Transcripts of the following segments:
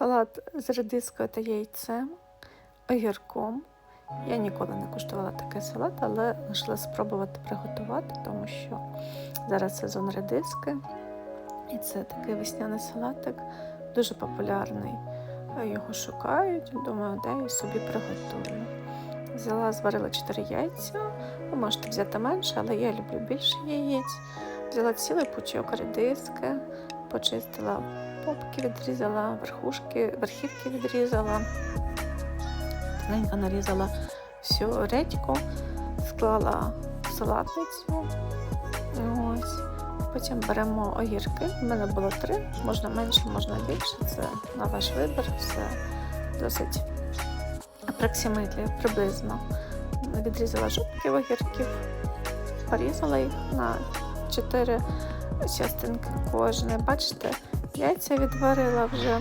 салат з редискою та яйцем, огірком. Я ніколи не куштувала такий салат, але вирішила спробувати приготувати, тому що зараз сезон редиски. І це такий весняний салатик, дуже популярний. Його шукають, думаю, де я собі приготую. Взяла, зварила 4 яйця. Ви можете взяти менше, але я люблю більше яєць. Взяла цілий пучок редиски, почистила попки, відрізала, верхушки, верхівки відрізала, тоненько нарізала всю редьку, склала салатницю. Ось. Потім беремо огірки. У мене було три, можна менше, можна більше. Це на ваш вибір, все досить апроксиматлі, приблизно. Відрізала жовтків огірків, порізала їх на 4 частинки кожне. Бачите, яйця відварила вже.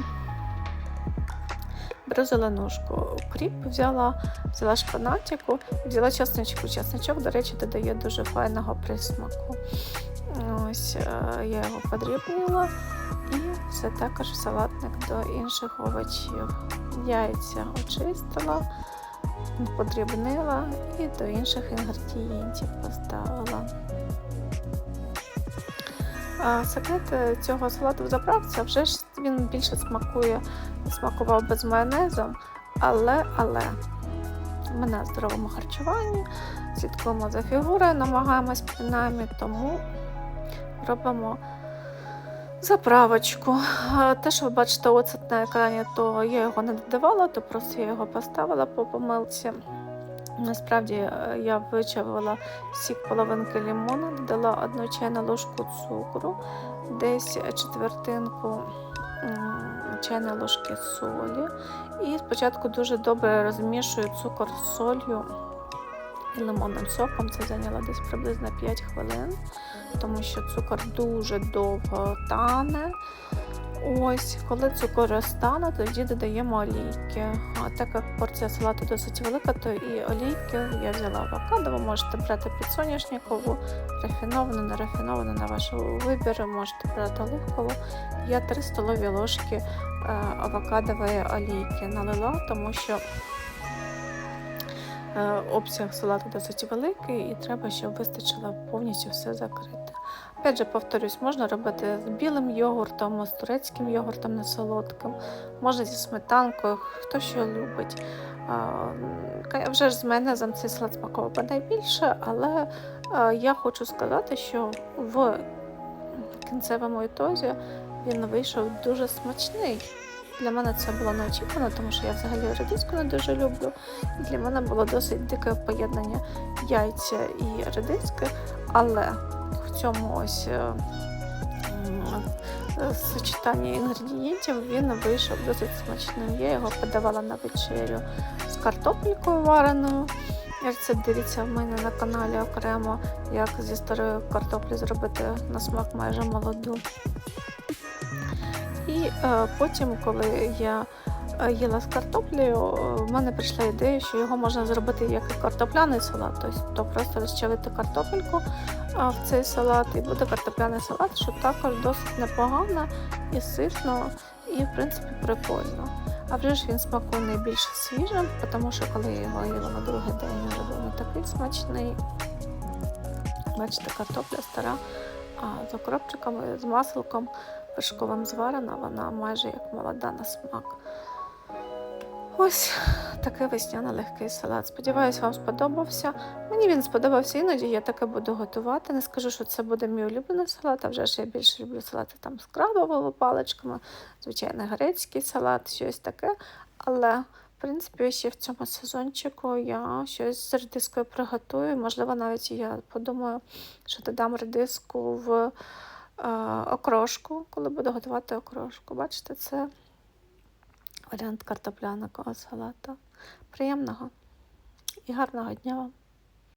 Беру зеленушку, кріп взяла, взяла шпанатику, взяла чесничку. Чесничок, до речі, додає дуже файного присмаку. Ось е, я його подрібнила і все також салатник до інших овочів. Яйця очистила, подрібнила і до інших інгредієнтів поставила. Секрет е, цього салату в заправці, вже ж він більше смакує, смакував без майонезу, але, але ми на здоровому харчуванні, слідкуємо за фігурою, намагаємось принаймні, тому робимо заправочку. Те, що ви бачите оцет на екрані, то я його не додавала, то просто я його поставила по помилці. Насправді е, я вичавила сік половинки лимона, додала одну чайну ложку цукру, десь четвертинку чайної ложки солі. І спочатку дуже добре розмішую цукор з солью і лимонним соком. Це зайняло десь приблизно 5 хвилин, тому що цукор дуже довго тане. Ось, коли цукор розтане, тоді додаємо олійки. А так як порція салату досить велика, то і олійки я взяла авокадо, ви можете брати підсоняшникову, рафіновану, не рафіновану на ваш вибір, можете брати оливкову. Я 3 столові ложки е, авокадової олійки налила, тому що обсяг салату досить великий і треба, щоб вистачило повністю все закрити. Опять же, повторюсь, можна робити з білим йогуртом, з турецьким йогуртом не солодким, можна зі сметанкою, хто що любить. Вже ж з майонезом цей салат смакував би найбільше, але я хочу сказати, що в кінцевому ітозі він вийшов дуже смачний. Для мене це було неочікувано, тому що я взагалі редиску не дуже люблю. І для мене було досить дике поєднання яйця і редиски, але в цьому ось е, е, сочетанні інгредієнтів він вийшов досить смачним. Я його подавала на вечерю з картопелькою вареною. Рецепт дивіться в мене на каналі окремо, як зі старої картоплі зробити на смак майже молоду. І е, потім, коли я е, їла з картоплею, е, в мене прийшла ідея, що його можна зробити як і картопляний салат, тобто просто розчавити картопельку в цей салат, і буде картопляний салат, що також досить непогано і ситно, і в принципі прикольно. А вже ж він смакує найбільше свіжим, тому що коли я його їла на другий день, він вже був не такий смачний. Бачите, картопля стара, а з окропчиками, з масликом вершковим зварена, вона майже як молода на смак. Ось такий весняний легкий салат. Сподіваюсь, вам сподобався. Мені він сподобався, іноді я таке буду готувати. Не скажу, що це буде мій улюблений салат, а вже ж я більше люблю салати там з крабовими паличками, звичайно, грецький салат, щось таке. Але, в принципі, ще в цьому сезончику я щось з редискою приготую. Можливо, навіть я подумаю, що додам редиску в окрошку, коли буду готувати окрошку. Бачите, це варіант картопляного салата. Приємного і гарного дня вам!